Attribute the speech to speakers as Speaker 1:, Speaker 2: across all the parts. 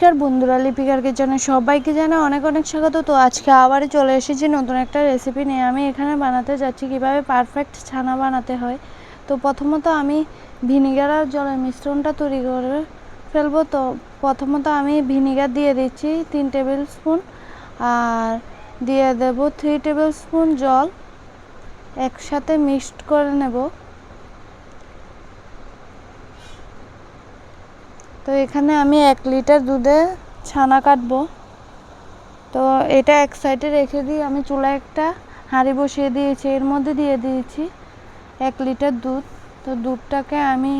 Speaker 1: নমস্কার বন্ধুরা লিপিকার কিচেনে সবাইকে জানাই অনেক অনেক স্বাগত। তো আজকে আবারই চলে এসেছি নতুন একটা রেসিপি নিয়ে। আমি এখানে বানাতে যাচ্ছি কীভাবে পারফেক্ট ছানা বানাতে হয়। তো প্রথমত আমি ভিনিগার আর জলের মিশ্রণটা তৈরি করে ফেলব। তো প্রথমত আমি ভিনিগার দিয়ে দিচ্ছি তিন টেবিল স্পুন আর দিয়ে দেব থ্রি টেবিল স্পুন জল। একসাথে মিক্সড করে নেব। তো এখানে আমি এক লিটার দুধে ছানা কাটবো। তো এটা এক সাইডে রেখে দিই আমি চুলা একটা হাঁড়ি বসিয়ে দিয়েছি, এর মধ্যে দিয়ে দিয়েছি এক লিটার দুধ। তো দুধটাকে আমি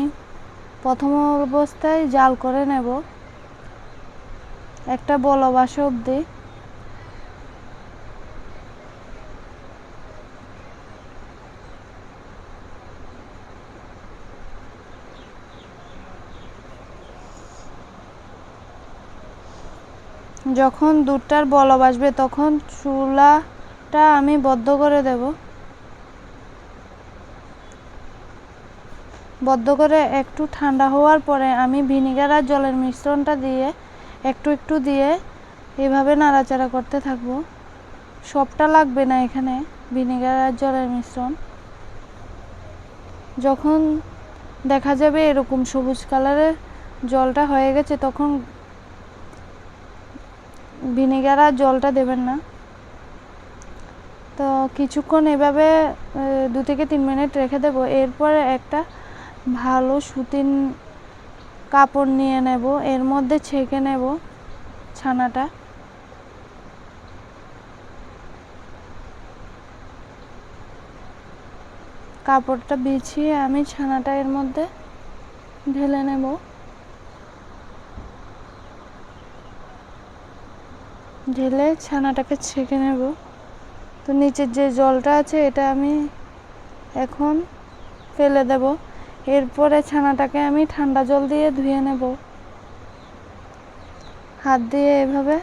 Speaker 1: প্রথম অবস্থায় জাল করে নেব। একটা বলবাস অবধি যখন দুধটার বলব আসবে, তখন চুলাটা আমি বদ্ধ করে দেব। বদ্ধ করে একটু ঠান্ডা হওয়ার পরে আমি ভিনিগার আর জলের মিশ্রণটা দিয়ে একটু একটু দিয়ে এভাবে নাড়াচাড়া করতে থাকব। সবটা লাগবে না এখানে, ভিনিগার আর জলের মিশ্রণ। যখন দেখা যাবে এরকম সবুজ কালারের জলটা হয়ে গেছে, তখন ভিনেগার আর জলটা দেবেন না। তো কিছুক্ষণ এভাবে দু থেকে তিন মিনিট রেখে দেবো। এরপরে একটা ভালো সুতিন কাপড় নিয়ে নেব। এর মধ্যে ছেঁকে নেব ছানাটা। কাপড়টা বিছিয়ে আমি ছানাটা এর মধ্যে ঢেলে নেব। ঢেলে ছানাটাকে ছেঁকে নেব। তো নিচের যে জলটা আছে, এটা আমি এখন ফেলে দেব। এরপরে ছানাটাকে আমি ঠান্ডা জল দিয়ে ধুয়ে নেব। হাত দিয়ে এভাবে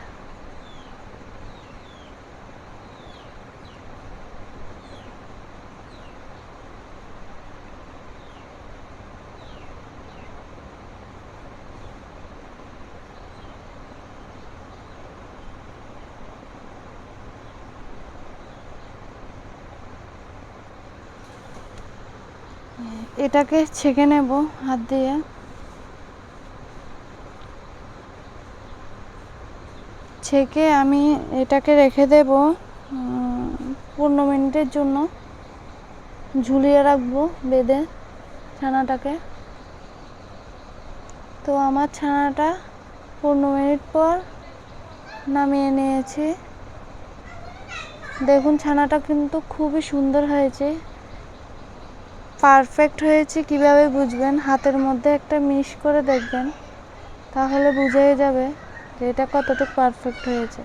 Speaker 1: এটাকে ছেঁকে নেব, হাত দিয়ে। ছেঁকে আমি এটাকে রেখে দেব পনেরো মিনিটের জন্য। ঝুলিয়ে রাখব বেঁধে ছানাটাকে। তো আমার ছানাটা পনেরো মিনিট পর নামিয়ে নিয়েছি। দেখুন, ছানাটা কিন্তু খুবই সুন্দর হয়েছে। পারফেক্ট হয়েছে কীভাবে বুঝবেন? হাতের মধ্যে একটা মিস করে দেখবেন, তাহলে বুঝেই যাবে যে এটা কতটুকু পারফেক্ট হয়েছে।